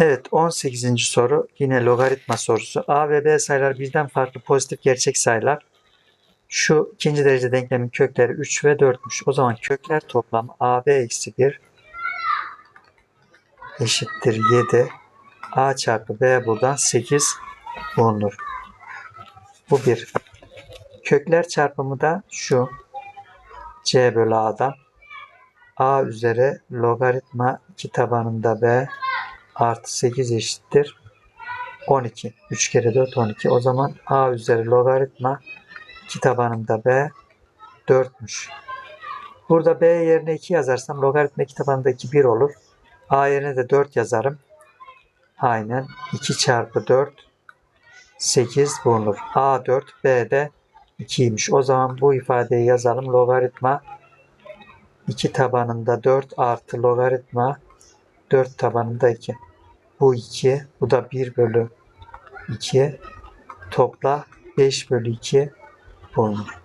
Evet 18. soru yine logaritma sorusu. A ve B sayılar birden farklı pozitif gerçek sayılar. Şu ikinci derece denklemin kökleri 3 ve 4'müş. O zaman kökler toplamı AB eksi 1 eşittir 7. A çarpı B buradan 8 bulunur. Bu bir. Kökler çarpımı da şu. C bölü A'dan. A üzeri logaritma 2 tabanında B artı 8 eşittir 12. 3 kere 4 12. O zaman A üzeri logaritma 2 tabanında B 4'müş. Burada B yerine 2 yazarsam logaritma 2 tabanında 2 1 olur. A yerine de 4 yazarım. Aynen. 2 çarpı 4 8 bulunur. A 4 B de 2'ymiş. O zaman bu ifadeyi yazalım. Logaritma 2 tabanında 4 artı logaritma 4 tabanında 2. Bu 2. Bu da 1 bölü 2. Topla 5 bölü 2 bulunur.